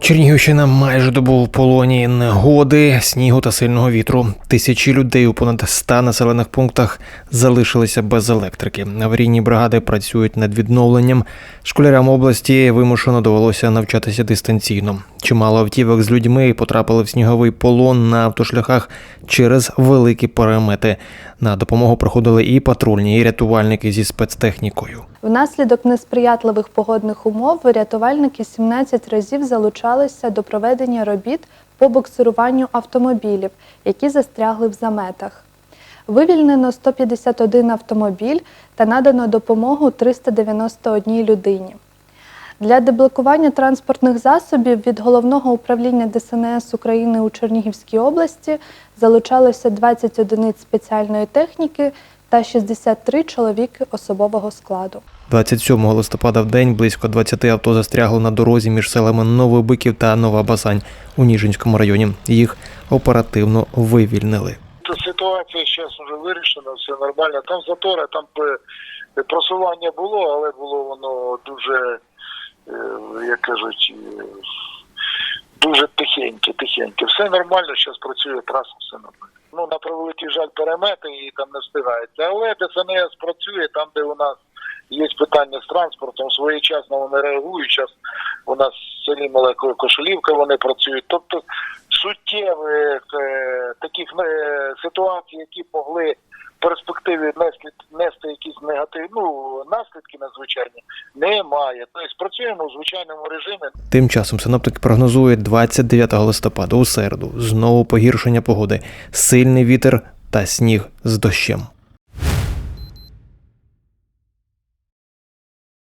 Чернігівщина майже добу в полоні негоди, снігу та сильного вітру. Тисячі людей у понад 100 населених пунктах залишилися без електрики. Аварійні бригади працюють над відновленням. Школярам області вимушено довелося навчатися дистанційно. Чимало автівок з людьми потрапили в сніговий полон на автошляхах через великі перемети. На допомогу приходили і патрульні, і рятувальники зі спецтехнікою. Внаслідок несприятливих погодних умов рятувальники 17 разів залучалися до проведення робіт по боксируванню автомобілів, які застрягли в заметах. Вивільнено 151 автомобіль та надано допомогу 391 людині. Для деблокування транспортних засобів від головного управління ДСНС України у Чернігівській області залучалося 20 одиниць спеціальної техніки та 63 чоловіки особового складу. 27 листопада в день близько 20 авто застрягли на дорозі між селами Новобиків та Нова Басань у Ніжинському районі. Їх оперативно вивільнили. Ситуація зараз вже вирішена, все нормально. Там затори, там просування було, але було воно дуже, як кажуть, дуже тихеньке, тихеньке. Все нормально, зараз працює траса, все нормально. Ну, на превеликий жаль, перемети і там не встигається. Але ДСНС працює там, де у нас є питання з транспортом, своєчасно вони реагують. Зараз у нас в селі Мала Кошелівка вони працюють. Тобто суттєвих е, таких е, ситуацій, які могли в перспективі нести, нести якісь негативні ну, наслідки надзвичайні, немає. Тобто працюємо у звичайному режимі. Тим часом синоптики прогнозують 29 листопада у середу знову погіршення погоди, сильний вітер та сніг з дощем.